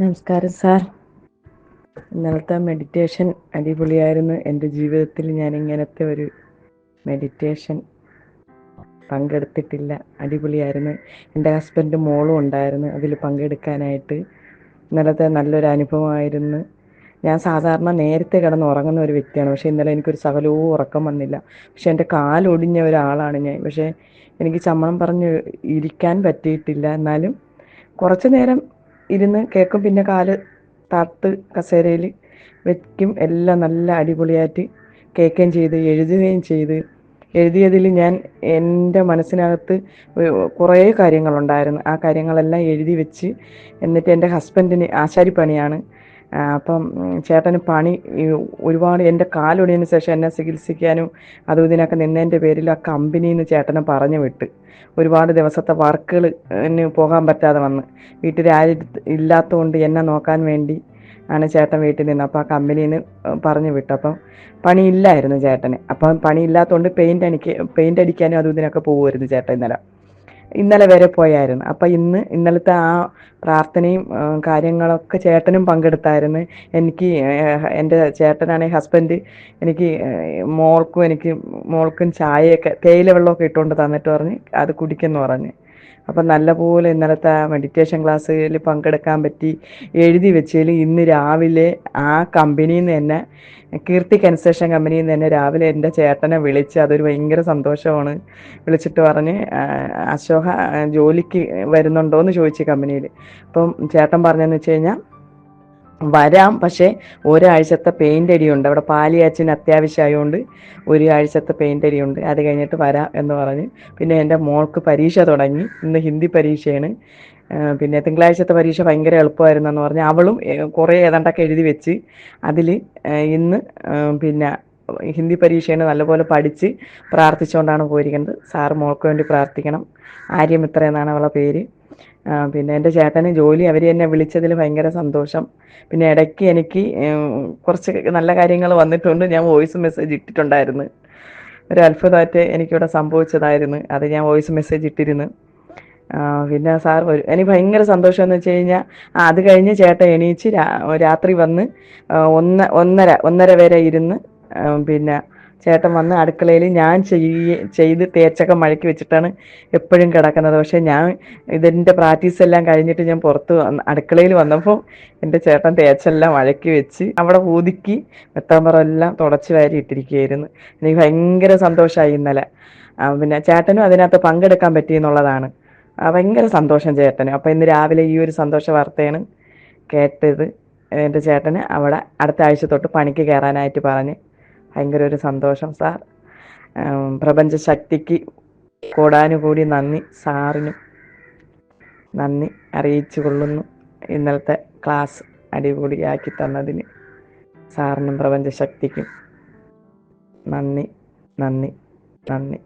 നമസ്കാരം സാർ. ഇന്നലത്തെ മെഡിറ്റേഷൻ അടിപൊളിയായിരുന്നു. എന്റെ ജീവിതത്തിൽ ഞാൻ ഇങ്ങനത്തെ ഒരു മെഡിറ്റേഷൻ പങ്കെടുത്തിട്ടില്ല. അടിപൊളിയായിരുന്നു. എന്റെ ഹസ്ബൻഡ് മോളും ഉണ്ടായിരുന്നു. അതിൽ പങ്കെടുക്കാനായിട്ട്. ഇന്നലത്തെ നല്ലൊരു അനുഭവമായിരുന്നു. ഞാൻ സാധാരണ നേരത്തെ കിടന്ന് ഉറങ്ങുന്ന ഒരു വ്യക്തിയാണ്. പക്ഷേ ഇന്നലെ എനിക്കൊരു സകലവും ഉറക്കം വന്നില്ല. പക്ഷേ എന്റെ കാലൊടിഞ്ഞ ഒരാളാണ് ഞാൻ. പക്ഷേ എനിക്ക് ചമ്മണം പറഞ്ഞ് ഇരിക്കാൻ പറ്റിയിട്ടില്ല. എന്നാലും കുറച്ച് നേരം ഇരുന്ന് കേൾക്കും പിന്നെ കാൽ താത്ത് കസേരയിൽ വെക്കും. എല്ലാം നല്ല അടിപൊളിയായിട്ട് കേൾക്കുകയും ചെയ്ത് എഴുതുകയും ചെയ്ത്. എഴുതിയതിൽ ഞാൻ എന്റെ മനസ്സിനകത്ത് കുറേ കാര്യങ്ങളുണ്ടായിരുന്നു. ആ കാര്യങ്ങളെല്ലാം എഴുതി വെച്ച് എന്നിട്ട് എന്റെ ഹസ്ബൻഡിന് ആശാരിപ്പണിയാണ് അപ്പം ചേട്ടന് പണി ഒരുപാട് എന്റെ കാലൊടിയതിന് ശേഷം എന്നെ ചികിത്സിക്കാനും അതും ഇതിനൊക്കെ നിന്നതിന്റെ പേരിൽ ആ കമ്പനിയിൽ നിന്ന് ചേട്ടനെ പറഞ്ഞു വിട്ട്. ഒരുപാട് ദിവസത്തെ വർക്കുകൾ പോകാൻ പറ്റാതെ വന്ന്. വീട്ടിൽ ആരും ഇല്ലാത്തതുകൊണ്ട് എന്നെ നോക്കാൻ വേണ്ടി ആണ് ചേട്ടൻ വീട്ടിൽ നിന്ന് അപ്പോൾ ആ കമ്പനിയിൽ നിന്ന് പറഞ്ഞു വിട്ടു അപ്പം പണിയില്ലായിരുന്നു ചേട്ടന്. അപ്പം പണിയില്ലാത്തതുകൊണ്ട് പെയിന്റ് അടിക്ക പെയിന്റ് അടിക്കാനും അതും ഇതിനൊക്കെ പോകുമായിരുന്നു ചേട്ടൻ ഇന്നലെ. ഇന്നലെ വരെ പോയായിരുന്നു. അപ്പം ഇന്ന് ഇന്നലത്തെ ആ പ്രാർത്ഥനയും കാര്യങ്ങളൊക്കെ ചേട്ടനും പങ്കെടുത്തായിരുന്നു. എനിക്ക് എന്റെ ചേട്ടനാണെങ്കിൽ ഹസ്ബൻഡ് എനിക്ക് മോൾക്കും എനിക്ക് മോൾക്കും ചായയൊക്കെ തേയില വെള്ളമൊക്കെ ഇട്ടുകൊണ്ട് തന്നിട്ട് പറഞ്ഞ് അത് കുടിക്കെന്ന് പറഞ്ഞ്. അപ്പം നല്ലപോലെ ഇന്നലത്തെ മെഡിറ്റേഷൻ ക്ലാസ്സിൽ പങ്കെടുക്കാൻ പറ്റി. എഴുതി വെച്ചതിൽ ഇന്ന് രാവിലെ ആ കമ്പനിയിൽ നിന്ന് തന്നെ കീർത്തി കൺസ്ട്രക്ഷൻ കമ്പനിയിൽ നിന്ന് തന്നെ രാവിലെ എന്റെ ചേട്ടനെ വിളിച്ച് അതൊരു ഭയങ്കര സന്തോഷമാണ്. വിളിച്ചിട്ട് പറഞ്ഞ് അശോക ജോലിക്ക് വരുന്നുണ്ടോ എന്ന് ചോദിച്ചു കമ്പനിയിൽ അപ്പം ചേട്ടൻ പറഞ്ഞതെന്ന് വെച്ച് കഴിഞ്ഞാൽ വരാം. പക്ഷേ ഒരാഴ്ചത്തെ പെയിന്റ് അടിയുണ്ട്. അവിടെ പാലിയാച്ചിന് അത്യാവശ്യമായതുകൊണ്ട് ഒരാഴ്ചത്തെ പെയിന്റ് അടിയുണ്ട്. അത് കഴിഞ്ഞിട്ട് വരാം എന്ന് പറഞ്ഞ്. പിന്നെ എന്റെ മോൾക്ക് പരീക്ഷ തുടങ്ങി. ഇന്ന് ഹിന്ദി പരീക്ഷയാണ്. പിന്നെ തിങ്കളാഴ്ചത്തെ പരീക്ഷ ഭയങ്കര എളുപ്പമായിരുന്നു എന്ന് പറഞ്ഞ് അവളും കുറേ ഏതാണ്ടൊക്കെ എഴുതി വെച്ച് അതിൽ ഇന്ന് പിന്നെ ഹിന്ദി പരീക്ഷയാണ് നല്ലപോലെ പഠിച്ച് പ്രാർത്ഥിച്ചുകൊണ്ടാണ് പോയിരിക്കുന്നത്. സാർ മോൾക്ക് വേണ്ടി പ്രാർത്ഥിക്കണം. ആര്യമിത്ര എന്നാണ് അവളെ പേര്. പിന്നെ എന്റെ ചേട്ടന് ജോലി അവർ എന്നെ വിളിച്ചതിൽ ഭയങ്കര സന്തോഷം. പിന്നെ ഇടയ്ക്ക് എനിക്ക് കുറച്ച് നല്ല കാര്യങ്ങൾ വന്നിട്ടുണ്ട്. ഞാൻ വോയിസ് മെസ്സേജ് ഇട്ടിട്ടുണ്ടായിരുന്നു. ഒരു അത്ഭുതമായിട്ട് എനിക്കിവിടെ സംഭവിച്ചതായിരുന്നു. അത് ഞാൻ വോയിസ് മെസ്സേജ് ഇട്ടിരുന്നു. പിന്നെ സാർ വരും എനിക്ക് ഭയങ്കര സന്തോഷം എന്ന് വെച്ച് കഴിഞ്ഞാൽ അത് കഴിഞ്ഞ് ചേട്ടൻ എണീച്ച് രാത്രി വന്ന് ഒന്ന് ഒന്നര ഒന്നര വരെ ഇരുന്ന് പിന്നെ ചേട്ടൻ വന്ന് അടുക്കളയിൽ ഞാൻ ചെയ്യ ചെയ്ത് തേച്ചൊക്കെ മഴക്കി വെച്ചിട്ടാണ് എപ്പോഴും കിടക്കുന്നത്. പക്ഷേ ഞാൻ ഇതിന്റെ പ്രാക്ടീസ് എല്ലാം കഴിഞ്ഞിട്ട് ഞാൻ പുറത്ത് അടുക്കളയിൽ വന്നപ്പോൾ എന്റെ ചേട്ടൻ തേച്ചെല്ലാം മഴക്കി വെച്ച് അവിടെ ഊതുക്കി മെത്താമ്പറം എല്ലാം തുടച്ച് വാരി ഇട്ടിരിക്കുകയായിരുന്നു. എനിക്ക് ഭയങ്കര സന്തോഷമായി ഇന്നലെ. പിന്നെ ചേട്ടനും അതിനകത്ത് പങ്കെടുക്കാൻ പറ്റി എന്നുള്ളതാണ്. ഭയങ്കര സന്തോഷം ചേട്ടന്. അപ്പോൾ ഇന്ന് രാവിലെ ഈ ഒരു സന്തോഷ വാർത്തയാണ് കേട്ടത്. എന്റെ ചേട്ടന് അവിടെ അടുത്ത ആഴ്ച തൊട്ട് പണിക്ക് കയറാനായിട്ട് പറഞ്ഞ് ഭയങ്കര ഒരു സന്തോഷം സാർ. പ്രപഞ്ച ശക്തിക്ക് കൂടാനുകൂടി നന്ദി സാറിനും നന്ദി അറിയിച്ചു കൊള്ളുന്നു ഇന്നലത്തെ ക്ലാസ് അടിപൊളിയാക്കി തന്നതിന് സാറിനും പ്രപഞ്ച ശക്തിക്കും നന്ദി നന്ദി നന്ദി.